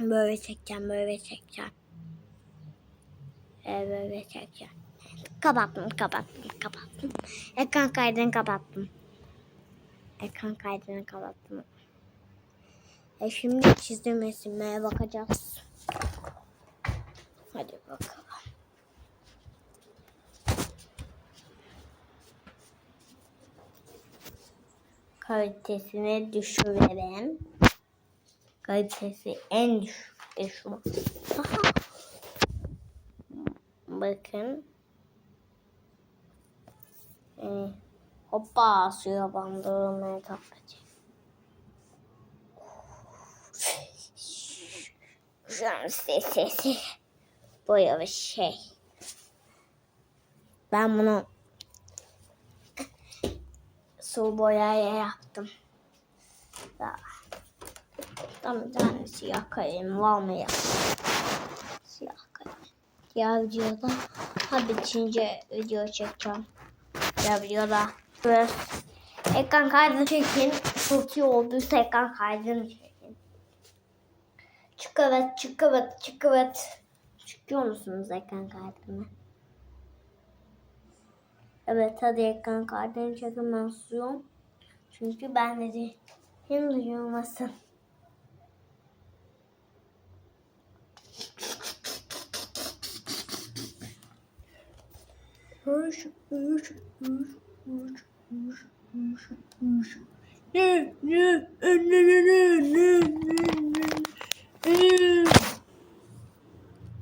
Böyle çekeceğim, böyle çekeceğim. Ee, böyle çekeceğim. Kapattım, kapattım, kapattım. Ekran kaydını kapattım. Ekran kaydını kapattım. E şimdi çizdiğim resimlere bakacağız. Hadi bakalım. Kalitesini düşürelim. Kalitesi en düşükte şu an. Aha. Bakın. Ee, hoppa suya bandırılmaya kapatacağım. Şu an sesi böyle bir şey. Ben bunu su boyaya yaptım. Daha. Tam bir tane siyah kalem var mı ya? Siyah kalem. Diğer videoda ha bitince video çekeceğim. Diğer videoda biraz ekran kaydını çekin. İyi olduysa ekran kaydını çekin. Çık evet, çık evet, çık evet. Çıkıyor musunuz ekran kaydını? Evet hadi ekran kaydını çekin ben susuyorum. Çünkü ben de. Hem duyulmasın. Üç, üç, üç, üç, üç, üç, üç. Ne, ne, ne, ne, ne, ne, ne.